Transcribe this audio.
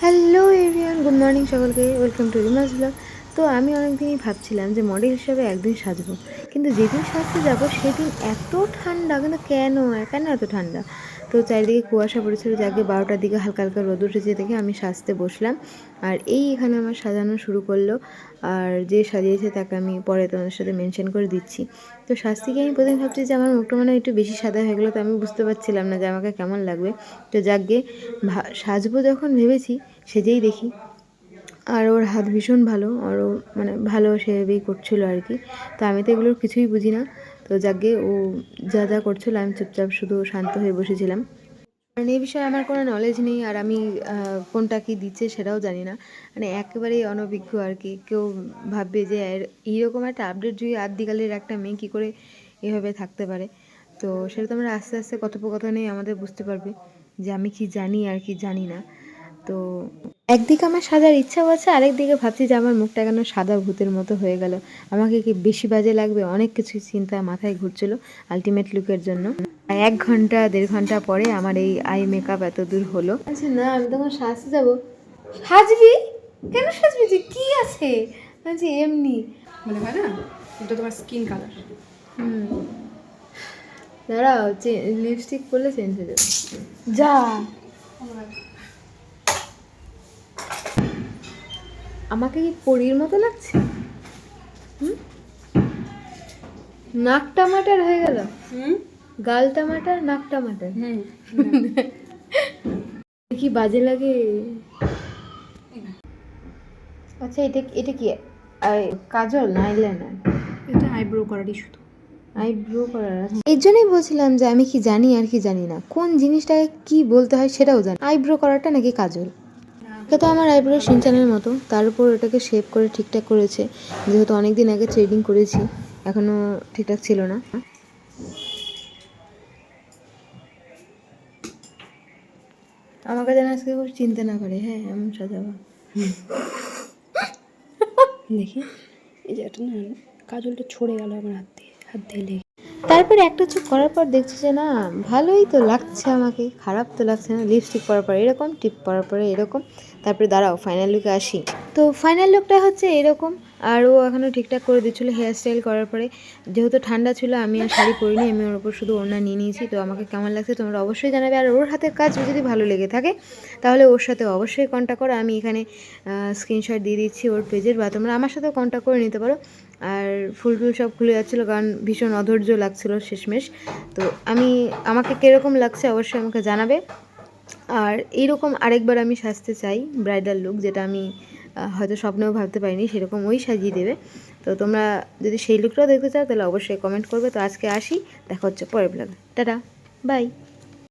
Hello everyone good morning সকলকে। Welcome to রিমাস blog তো আমি অনেকদিনই ভাবছিলাম যে মডেল হিসাবে একদিন সাজবো। কিন্তু যেদিন সাজতে যাব, সেদিন এত ঠান্ডা, কিন্তু কেন কেন এত ঠান্ডা? তো চারিদিকে কুয়াশা পড়েছিল যাকে বারোটার দিকে হালকা হালকা রোদ উঠেছে দেখে আমি সাজতে বসলাম। আর এই এখানে আমার সাজানো শুরু করল। আর যে সাজিয়েছে তাকে আমি পরে তোমাদের সাথে মেনশন করে দিচ্ছি। তো শাস্তিকে আমি প্রথমে ভাবছি যে আমার মুখটা মানে একটু বেশি সাদা হয়ে গেলো, তো আমি বুঝতে পারছিলাম না যে আমাকে কেমন লাগবে। তো যাকে সাজবো যখন ভেবেছি, সেজেই দেখি। আর ওর হাত ভীষণ ভালো আর ও মানে ভালো সেভাবেই করছিল আর কি। তো আমি তো এগুলোর কিছুই বুঝি না। তো যাকে ও যা যা করছিল, আমি চুপচাপ শুধু শান্ত হয়ে বসেছিলাম। কারণ এই বিষয়ে আমার কোনো নলেজ নেই আর আমি কোনটা কি দিচ্ছে সেটাও জানি না। মানে একেবারেই অনভিজ্ঞ আর কি। কেউ ভাববে যে এইরকম একটা আপডেট যুগে আদিকালের একটা মেয়ে কী করে এভাবে থাকতে পারে। তো সেটা তো আমরা আস্তে আস্তে কথোপকথনে আমাদের বুঝতে পারবে যে আমি কি জানি আর কি জানি না। তো একদিকে আমার সাজার ইচ্ছাও আছে আরেকদিকে ভাবছি যে আমার মুখটা কেন সাদা ভূতের মতো হয়ে গেল। আমাকে কি বেশি বাজে লাগবে? অনেক কিছু চিন্তা মাথায় ঘুরছিল আলটিমেট লুকের জন্য। এক ঘণ্টা দেড় ঘণ্টা পরে আমার এই আই মেকআপ এত দূর হলো। আচ্ছা না আমি তখন সাজতে যাব। সাজবি? কেন সাজবি যে? কি আছে? আচ্ছা এমনি। বলে হয় না? এটা তোমার স্কিন কালার হুম। দাঁড়াও লিপস্টিক পরলে চেঞ্জ হয়ে যাবে। যা। আমাকে কি পরীর মতো লাগছে? হুম? নাক টামাটার হয়ে গেল। হুম? গাল টামাটার নাক টামাটার। হুম। কি বাজে লাগে। আচ্ছা এটা এটা কি আই- কাজল না আইলাইনার? এটা আইব্রো করারই শুধু আইব্রো করার আছে। এর জন্যই বলছিলাম যে আমি কি জানি আর কি জানি না। কোন জিনিসটাকে কি বলতে হয় সেটাও জানি আইব্রো করাটা নাকি কাজল? এটা তো আমার আইব্রো সিনচানের মতো। তার উপর এটাকে শেপ করে ঠিকঠাক করেছে। যেহেতু অনেক দিন আগে ট্রেডিং করেছি, এখনও ঠিকঠাক ছিল না। আমাকে যেন আজকে খুব চিন্তা না করে। হ্যাঁ এমন সাজাবা। দেখি। এই যে এটা না, কাজলটা ছড়ে গেল আমার হাত দিয়ে হাত দিয়ে তারপরে একটা চোখ করার পর দেখছি যে না, ভালোই তো লাগছে আমাকে, খারাপ তো লাগছে না লিপস্টিক পরার পরে এরকম টিপ পরার পরে এরকম, তারপরে দাঁড়াও ফাইনাল লুকে আসি। তো ফাইনাল লুকটা হচ্ছে এরকম, আর ও এখনও ঠিকঠাক করে দিচ্ছিল হেয়ার স্টাইল করার পরে। যেহেতু ঠান্ডা ছিল, আমি আর শাড়ি পরিনি, আমি ওর ওপর শুধু ওড়না নিয়ে নিয়েছি, তো আমাকে কেমন লাগছে তোমরা অবশ্যই জানাবে। আর ওর হাতের কাজ যদি ভালো লেগে থাকে, তাহলে ওর সাথে অবশ্যই কন্ট্যাক্ট করো। আমি এখানে স্ক্রিনশট দিয়ে দিচ্ছি ওর পেজের বা তোমরা আমার সাথেও কন্ট্যাক্ট করে নিতে পারো। আর ফুল টুল সব খুলে যাচ্ছিল কারণ ভীষণ অধৈর্য লাগছিল শেষমেশ। তো আমি, আমাকে কীরকম লাগছে অবশ্যই আমাকে জানাবে। আর এইরকম আরেকবার আমি সাজতে চাই ব্রাইডাল লুক, যেটা আমি হয়তো স্বপ্নেও ভাবতে পারিনি, সেরকম ওই সাজিয়ে দেবে। তো তোমরা যদি সেই লুকটাও দেখতে চাও তাহলে অবশ্যই কমেন্ট করবে। তো আজকে আসি, দেখা হচ্ছে পরের ব্লগে টাটা বাই